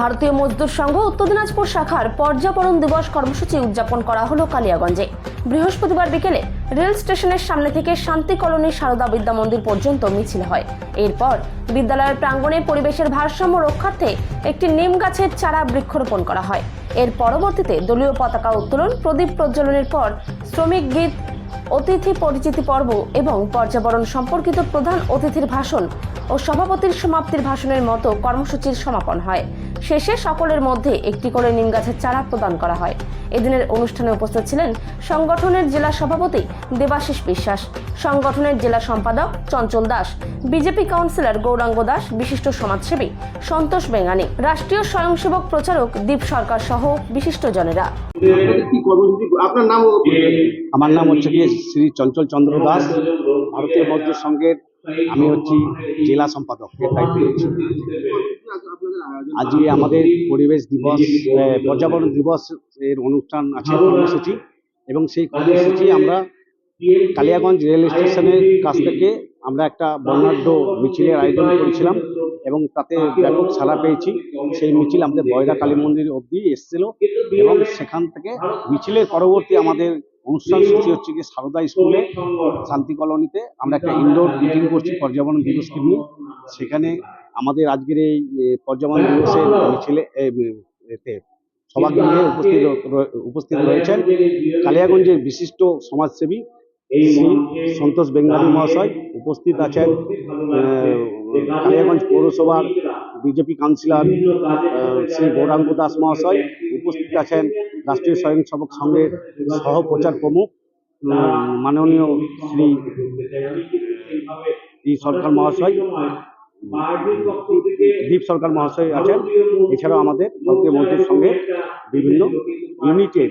ভারতীয় মজদুর সংঘ উত্তর দিনাজপুর শাখার পর্যাবরণ দিবস কর্মসূচি উদযাপন করা হলো কালিয়াগঞ্জে। বৃহস্পতিবার বিকেলে রেল স্টেশনের সামনে থেকে শান্তি কলোনি সারদা বিদ্যা মন্দির পর্যন্ত মিছিল হয়। এরপর বিদ্যালয়ের প্রাঙ্গণে পরিবেশের ভারসাম্য রক্ষার্থে একটি নিম গাছের চারা বৃক্ষরোপণ করা হয়। এর পরবর্তীতে দলীয় পতাকা উত্তোলন, প্রদীপ প্রজ্বলনের পর শ্রমিক গীত, অতিথি পরিচিতি পর্ব এবং পর্যাবরণ সম্পর্কিত প্রধান অতিথির ভাষণ ও সভাপতির সমাপ্তির ভাষণের মতো কর্মসূচির সমাপন হয়। শেষে সকলের মধ্যে একটি করে নিম গাছের চারা প্রদান করা হয়। এদিনের অনুষ্ঠানে উপস্থিত ছিলেন সংগঠনের জেলা সভাপতি দেবাশিস বিশ্বাস সংগঠনের জেলা সম্পাদক চঞ্চল দাস বিজেপি কাউন্সিলর গৌরাঙ্গ দাস বিশিষ্ট সমাজসেবী সন্তোষ বেঙ্গানি রাষ্ট্রীয় স্বয়ংসেবক প্রচারক দীপ সরকার সহ নাম ও আমার নাম হচ্ছে শ্রী চঞ্চল চন্দ্র দাস ভারতীয় মজদুর সংঘের আমি হচ্ছি জেলা সম্পাদক, এর দায়িত্ব নিয়েছি আজকে আমাদের পরিবেশ দিবস পর্যাবরণ দিবস এর অনুষ্ঠান আছে, কর্মসূচি। এবং সেই কর্মসূচি আমরা কালিয়াগঞ্জ রেল স্টেশনের কাছ থেকে আমরা একটা বর্ণাঢ্য মিছিলের আয়োজন করেছিলাম এবং তাতে ব্যাপক সাড়া পেয়েছি। সেই মিছিল আমাদের বয়রা কালী মন্দির অবধি এসেছিল এবং সেখান থেকে মিছিলের পরবর্তী আমাদের অনুষ্ঠান সূচি হচ্ছে গিয়ে সারদা স্কুলে, শান্তি কলোনিতে। আমরা একটা ইনডোর মিটিং করছি, পর্যাবরণ দিবসকে নিয়ে। সেখানে আমাদের আজকের এই পর্যাবরণ দিবসের মিছিলে এতে সভাগৃহে উপস্থিত উপস্থিত রয়েছেন কালিয়াগঞ্জের বিশিষ্ট সমাজসেবী সন্তোষ বেঙ্গালী মহাশয়। উপস্থিত আছেন কালিয়াগঞ্জ পৌরসভার বিজেপি কাউন্সিলর শ্রী গৌরাঙ্গ দাস মহাশয়। উপস্থিত আছেন রাষ্ট্রীয় স্বয়ংসেবক সংঘের সহ প্রচার প্রমুখ মাননীয় শ্রী ই সরকার মহাশয়, দীপ সরকার মহাশয় আছেন। এছাড়াও আমাদের ভারতীয় মজদুর সংঘের বিভিন্ন ইউনিটের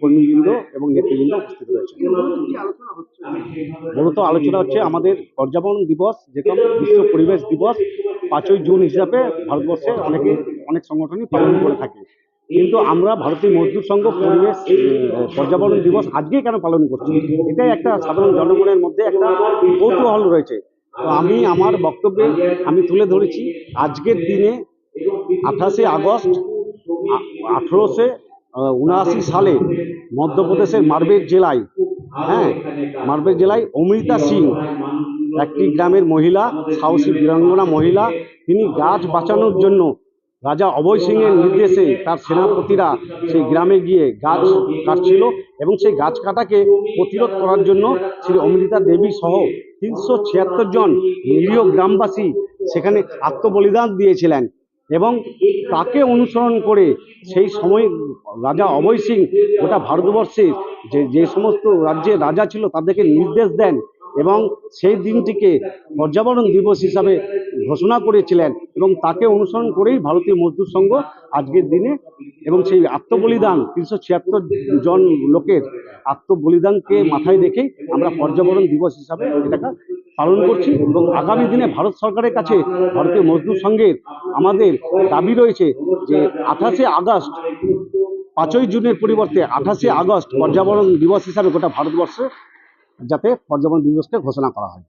কর্মীবৃন্দ এবং নেতৃবৃন্দ উপস্থিত রয়েছে মূলত আলোচনা হচ্ছে আমাদের পর্যাবরণ দিবস, যেরকম বিশ্ব পরিবেশ দিবস, পাঁচই জুন হিসাবে ভারতবর্ষে অনেকে, অনেক সংগঠনই পালন করে থাকে। কিন্তু আমরা ভারতীয় মজদুর সংঘ পরিবেশ পর্যাবরণ দিবস আজকে কেন পালন করছি? এটাই একটা সাধারণ জনগণের মধ্যে একটা কৌতূহল রয়েছে। তো আমি আমার বক্তব্যে আমি তুলে ধরেছি, আজকের দিনে আঠাশে আগস্ট আঠেরোশো উনআশি সালে মধ্যপ্রদেশের মারবের জেলায় হ্যাঁ মারবের জেলায় অমৃতা সিং, একটি গ্রামের মহিলা, সাহসী বীরাঙ্গনা মহিলা, তিনি গাছ বাঁচানোর জন্য রাজা অভয় সিংয়ের নির্দেশে তার সেনাপতিরা সেই গ্রামে গিয়ে গাছ কাটছিল এবং সেই গাছ কাটাকে প্রতিরোধ করার জন্য শ্রী অমৃতা দেবী সহ তিনশো ছিয়াত্তর জন নিরীহ গ্রামবাসী সেখানে আত্মবলিদান দিয়েছিলেন এবং তাকে অনুসরণ করে সেই সময় রাজা অভয় সিং গোটা ভারতবর্ষে যে যে সমস্ত রাজ্যের রাজা ছিল তাদেরকে নির্দেশ দেন এবং সেই দিনটিকে পর্যাবরণ দিবস হিসাবে ঘোষণা করেছিলেন এবং তাকে অনুসরণ করেই ভারতীয় মজদুর সংঘ আজকের দিনে এবং সেই আত্মবলিদান তিনশো ছিয়াত্তর জন লোকের আত্মবলিদানকে মাথায় রেখেই আমরা পর্যাবরণ দিবস হিসাবে এটাকে পালন করছি এবং আগামী দিনে ভারত সরকারের কাছে ভারতীয় মজদুর সংঘের আমাদের দাবি রয়েছে যে আঠাশে আগস্ট, পাঁচই জুনের পরিবর্তে আঠাশে আগস্ট পর্যাবরণ দিবস হিসাবে গোটা ভারতবর্ষে যাতে পর্যাবরণ দিবসকে ঘোষণা করা হয়।